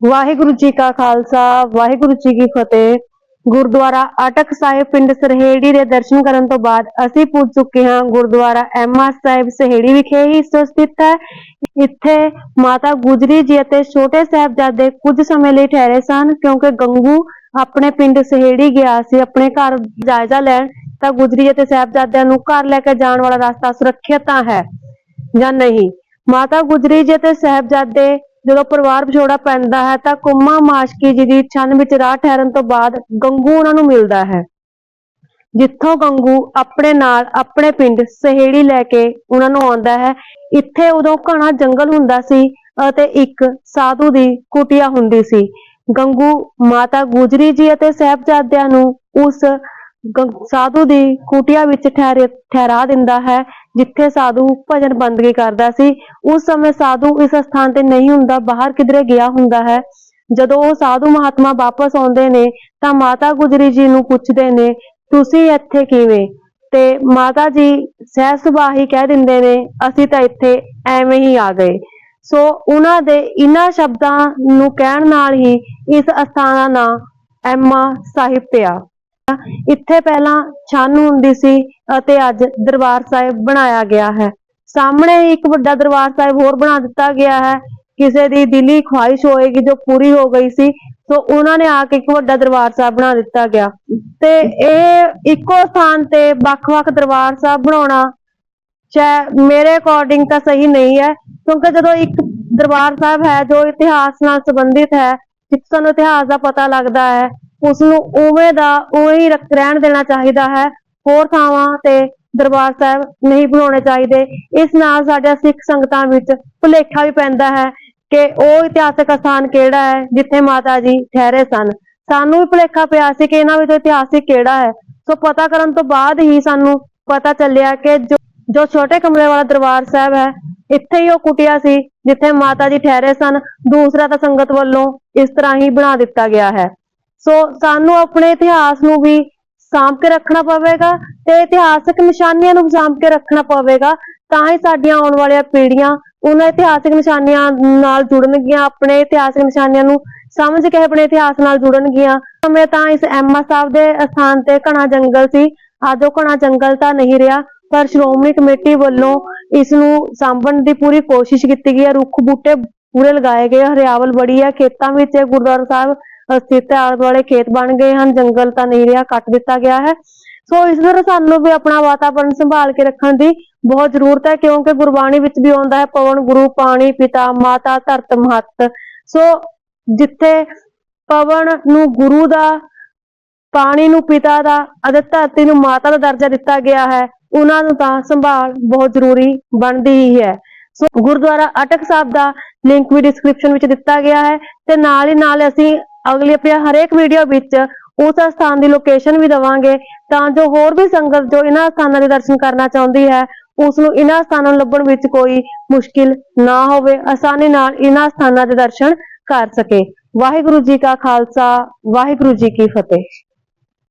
ਵਾਹਿਗੁਰੂ ਜੀ ਕਾ ਖਾਲਸਾ, ਵਾਹਿਗੁਰੂ ਜੀ ਕੀ ਫਤਿਹ। ਗੁਰਦੁਆਰਾ ਅਟਕ ਸਾਹਿਬ ਪਿੰਡ ਸਰਹੇੜੀ ਦੇ ਦਰਸ਼ਨ ਕਰਨ ਤੋਂ ਬਾਅਦ ਅਸੀਂ ਪੁੱਜ ਚੁੱਕੇ ਹਾਂ। ਗੁਰਦੁਆਰਾ ਐਮਾ ਸਾਹਿਬ ਸਰਹੇੜੀ ਵਿਖੇ ਹੀ ਸਥਿਤ ਹੈ। ਇੱਥੇ ਮਾਤਾ ਗੁਜਰੀ ਜੀ ਅਤੇ ਛੋਟੇ ਸਾਹਿਬਜ਼ਾਦੇ ਕੁਝ ਸਮੇਂ ਲਈ ਠਹਿਰੇ ਸਨ ਕਿਉਂਕਿ ਗੰਗੂ ਆਪਣੇ ਪਿੰਡ ਸਰਹੇੜੀ ਗਿਆ ਸੀ। ਆਪਣੇ ਘਰ ਜਾਇਜ਼ਾ ਲੈਣ ਤਾਂ ਗੁਜਰੀ ਅਤੇ ਸਾਹਿਬਜ਼ਾਦਿਆਂ ਨੂੰ ਘਰ ਲੈ ਕੇ ਜਾਣ ਵਾਲਾ ਰਸਤਾ ਸੁਰੱਖਿਅਤ ਤਾਂ ਹੈ ਜਾਂ ਨਹੀਂ? ਮਾਤਾ ਗੁਜਰੀ ਜੀ ਅਤੇ ਸਾਹਿਬਜ਼ਾਦੇ ਜਦੋਂ ਪਰਿਵਾਰ ਵਿਛੋੜਾ ਪੈਂਦਾ ਹੈ ਤਾਂ ਕੁੰਮਾ ਮਾਸ਼ਕੀ ਜੀ ਦੀ ਛੰਨ ਵਿੱਚ ਰਾਹ ਠਹਿਰਨ ਤੋਂ ਬਾਅਦ ਗੰਗੂ ਉਹਨਾਂ ਨੂੰ ਮਿਲਦਾ ਹੈ। ਜਿੱਥੋਂ ਗੰਗੂ ਆਪਣੇ ਨਾਲ ਆਪਣੇ ਪਿੰਡ ਸਹੇੜੀ ਲੈ ਕੇ ਉਹਨਾਂ ਨੂੰ ਆਉਂਦਾ ਹੈ, ਇੱਥੇ ਉਦੋਂ ਘਣਾ ਜੰਗਲ ਹੁੰਦਾ ਸੀ ਅਤੇ ਇੱਕ ਸਾਧੂ ਦੀ ਕੁਟਿਆ ਹੁੰਦੀ ਸੀ। ਗੰਗੂ ਮਾਤਾ ਗੁਜਰੀ ਜੀ ਅਤੇ ਸਾਹਿਬਜ਼ਾਦਿਆਂ ਨੂੰ ਉਸ ਸਾਧੂ ਦੀ ਕੁਟੀਆ ਵਿੱਚ ਠਹਿਰੇ ਠਹਿਰਾ ਦਿੰਦਾ ਹੈ, ਜਿੱਥੇ ਸਾਧੂ ਭਜਨ ਬੰਦਗੀ ਕਰਦਾ ਸੀ। ਉਸ ਸਮੇਂ ਸਾਧੂ ਇਸ ਸਥਾਨ ਤੇ ਨਹੀਂ ਹੁੰਦਾ, ਬਾਹਰ ਕਿਧਰੇ ਗਿਆ ਹੁੰਦਾ ਹੈ। ਜਦੋਂ ਉਹ ਸਾਧੂ ਮਹਾਤਮਾ ਵਾਪਸ ਆਉਂਦੇ ਨੇ, ਤਾਂ ਮਾਤਾ ਗੁਜਰੀ ਜੀ ਨੂੰ ਪੁੱਛਦੇ ਨੇ, ਤੁਸੀਂ ਇੱਥੇ ਕਿਵੇਂ? ਤੇ ਮਾਤਾ ਜੀ ਸਹਿ ਸੁਭਾਅ ਹੀ ਕਹਿ ਦਿੰਦੇ ਨੇ, ਅਸੀਂ ਤਾਂ ਇੱਥੇ ਐਵੇਂ ਹੀ ਆ ਗਏ। ਸੋ ਉਹਨਾਂ ਦੇ ਇਨ੍ਹਾਂ ਸ਼ਬਦਾਂ ਨੂੰ ਕਹਿਣ ਨਾਲ ਹੀ ਇਸ ਅਸਥਾਨ ਦਾ ਨਾਮ ਐਮਾ ਸਾਹਿਬ ਪਿਆ। ਇੱਥੇ ਪਹਿਲਾਂ ਛੰਨ ਹੁੰਦੀ ਸੀ ਅਤੇ ਅੱਜ ਦਰਬਾਰ ਸਾਹਿਬ ਬਣਾਇਆ ਗਿਆ ਹੈ। ਸਾਹਮਣੇ ਇੱਕ ਵੱਡਾ ਦਰਬਾਰ ਸਾਹਿਬ ਹੋਰ ਬਣਾ ਦਿੱਤਾ ਗਿਆ ਹੈ। ਕਿਸੇ ਦੀ ਦਿਲੀ ਖੁਆਇਸ਼ ਹੋਏਗੀ ਜੋ ਪੂਰੀ ਹੋ ਗਈ ਸੀ, ਸੋ ਉਹਨਾਂ ਨੇ ਆ ਕੇ ਇੱਕ ਵੱਡਾ ਦਰਬਾਰ ਸਾਹਿਬ ਬਣਾ ਦਿੱਤਾ ਗਿਆ। ਤੇ ਇਹ ਇੱਕੋ ਸਥਾਨ ਤੇ ਵੱਖ-ਵੱਖ ਦਰਬਾਰ ਸਾਹਿਬ ਬਣਾਉਣਾ ਚਾਹੇ ਮੇਰੇ ਅਕੋਰਡਿੰਗ ਤਾਂ ਸਹੀ ਨਹੀਂ ਹੈ, ਕਿਉਂਕਿ ਜਦੋਂ ਇੱਕ ਦਰਬਾਰ ਸਾਹਿਬ ਹੈ ਜੋ ਇਤਿਹਾਸ ਨਾਲ ਸੰਬੰਧਿਤ ਹੈ, ਜਿੱਥੇ ਸਾਨੂੰ ਇਤਿਹਾਸ ਦਾ ਪਤਾ ਲੱਗਦਾ ਹੈ ਉਸ ਨੂੰ ਉਵੇਂ ਦਾ ਉਵੇਂ ਹੀ ਰਹਿਣ ਦੇਣਾ ਚਾਹੀਦਾ ਹੈ। ਹੋਰ ਥਾਵਾਂ ਤੇ ਦਰਬਾਰ ਸਾਹਿਬ ਨਹੀਂ ਬਣਾਉਣੇ ਚਾਹੀਦੇ। ਇਸ ਨਾਲ ਸਾਡਾ ਸਿੱਖ ਸੰਗਤਾਂ ਵਿੱਚ ਭੁਲੇਖਾ ਵੀ ਪੈਂਦਾ ਹੈ ਕਿ ਉਹ ਇਤਿਹਾਸਕ ਸਥਾਨ ਕਿਹੜਾ ਹੈ, ਜਿੱਥੇ ਮਾਤਾ ਜੀ ਠਹਿਰੇ ਸਨ। ਸਾਨੂੰ ਵੀ ਭੁਲੇਖਾ ਪਿਆ ਸੀ ਕਿ ਇਹਨਾਂ ਵਿੱਚੋਂ ਇਤਿਹਾਸਿਕ ਕਿਹੜਾ ਹੈ। ਸੋ ਪਤਾ ਕਰਨ ਤੋਂ ਬਾਅਦ ਹੀ ਸਾਨੂੰ ਪਤਾ ਚੱਲਿਆ ਕਿ ਜੋ ਜੋ ਛੋਟੇ ਕਮਰੇ ਵਾਲਾ ਦਰਬਾਰ ਸਾਹਿਬ ਹੈ, ਇੱਥੇ ਹੀ ਉਹ ਕੁਟਿਆ ਸੀ, ਜਿੱਥੇ ਮਾਤਾ ਜੀ ਠਹਿਰੇ ਸਨ। ਦੂਸਰਾ ਤਾਂ ਸੰਗਤ ਵੱਲੋਂ ਇਸ ਤਰ੍ਹਾਂ ਹੀ ਬਣਾ ਦਿੱਤਾ ਗਿਆ ਹੈ। ਸੋ ਸਾਨੂੰ ਆਪਣੇ ਇਤਿਹਾਸ ਨੂੰ ਵੀ ਸਾਂਭ ਕੇ ਰੱਖਣਾ ਪਵੇਗਾ ਤੇ ਇਤਿਹਾਸਕ ਨਿਸ਼ਾਨੀਆਂ ਨੂੰ ਸਾਂਭ ਕੇ ਰੱਖਣਾ ਪਵੇਗਾ, ਤਾਂ ਹੀ ਸਾਡੀਆਂ ਆਉਣ ਵਾਲੀਆਂ ਪੀੜ੍ਹੀਆਂ ਉਹਨਾਂ ਇਤਿਹਾਸਕ ਨਿਸ਼ਾਨੀਆਂ ਨਾਲ ਜੁੜਨਗੀਆਂ, ਆਪਣੇ ਇਤਿਹਾਸਕ ਨਿਸ਼ਾਨੀਆਂ ਨੂੰ ਸਮਝ ਕੇ ਆਪਣੇ ਇਤਿਹਾਸ ਨਾਲ ਜੁੜਨਗੀਆਂ। ਸਮੇਂ ਤਾਂ ਇਸ ਐਮਾ ਸਾਹਿਬ ਦੇ ਸਥਾਨ ਤੇ ਘਣਾ ਜੰਗਲ ਸੀ ਅੱਜ ਉਹ ਘਣਾ ਜੰਗਲ ਤਾਂ ਨਹੀਂ ਰਿਹਾ, ਪਰ ਸ਼੍ਰੋਮਣੀ ਕਮੇਟੀ ਵੱਲੋਂ ਇਸ ਨੂੰ ਸਾਂਭਣ ਦੀ ਪੂਰੀ ਕੋਸ਼ਿਸ਼ ਕੀਤੀ ਗਈ ਹੈ। ਰੁੱਖ ਬੂਟੇ ਪੂਰੇ ਲਗਾਏ ਗਏ ਹਰਿਆਵਲ ਬੜੀ ਹੈ ਖੇਤਾਂ ਵਿੱਚ ਗੁਰਦੁਆਰਾ ਸਾਹਿਬ ਸਥਿਤ ਆਲੇ ਦੁਆਲੇ ਖੇਤ ਬਣ ਗਏ ਹਨ ਜੰਗਲ ਤਾਂ ਨਹੀਂ ਰਿਹਾ, ਕੱਟ ਦਿੱਤਾ ਗਿਆ ਹੈ। ਸੋ ਇਸ ਤਰ੍ਹਾਂ ਸਾਨੂੰ ਵੀ ਆਪਣਾ ਵਾਤਾਵਰਣ ਸੰਭਾਲ ਕੇ ਰੱਖਣ ਦੀ ਬਹੁਤ ਜ਼ਰੂਰਤ ਹੈ, ਕਿਉਂਕਿ ਗੁਰਬਾਣੀ ਵਿੱਚ ਵੀ ਆਉਂਦਾ ਹੈ, ਪਵਨ, ਗੁਰੂ, ਪਾਣੀ, ਪਿਤਾ, ਮਾਤਾ, ਧਰਤ, ਮਹੱਤ। ਸੋ ਜਿੱਥੇ ਪਵਨ ਨੂੰ ਗੁਰੂ ਦਾ, ਪਾਣੀ ਨੂੰ ਪਿਤਾ ਦਾ ਅਤੇ ਧਰਤੀ ਨੂੰ ਮਾਤਾ ਦਾ ਦਰਜਾ ਦਿੱਤਾ ਗਿਆ ਹੈ, ਉਹਨਾਂ ਨੂੰ ਤਾਂ ਸੰਭਾਲ ਬਹੁਤ ਜ਼ਰੂਰੀ ਬਣਦੀ ਹੀ ਹੈ। ਸੋ ਗੁਰਦੁਆਰਾ ਅਟਕ ਸਾਹਿਬ ਦਾ ਲਿੰਕ ਵੀ ਡਿਸਕ੍ਰਿਪਸ਼ਨ ਵਿੱਚ ਦਿੱਤਾ ਗਿਆ ਹੈ ਤੇ ਨਾਲ ਹੀ ਨਾਲ ਅਸੀਂ ਅਗਲੀ ਆਪਣੀ ਹਰੇਕ ਵੀਡੀਓ ਵਿੱਚ ਉਸ ਸਥਾਨ ਦੀ ਲੋਕੇਸ਼ਨ ਵੀ ਦਵਾਂਗੇ, ਤਾਂ ਜੋ ਹੋਰ ਵੀ ਸੰਗਤ ਜੋ ਇਹਨਾਂ ਸਥਾਨਾਂ ਦੇ ਦਰਸ਼ਨ ਕਰਨਾ ਚਾਹੁੰਦੀ ਹੈ ਉਸ ਨੂੰ ਇਹਨਾਂ ਸਥਾਨਾਂ ਨੂੰ ਲੱਭਣ ਵਿੱਚ ਕੋਈ ਮੁਸ਼ਕਿਲ ਨਾ ਹੋਵੇ, ਆਸਾਨੀ ਨਾਲ ਇਹਨਾਂ ਸਥਾਨਾਂ ਦੇ ਦਰਸ਼ਨ ਕਰ ਸਕੇ। ਵਾਹਿਗੁਰੂ ਜੀ ਕਾ ਖਾਲਸਾ, ਵਾਹਿਗੁਰੂ ਜੀ ਕੀ ਫਤਿਹ।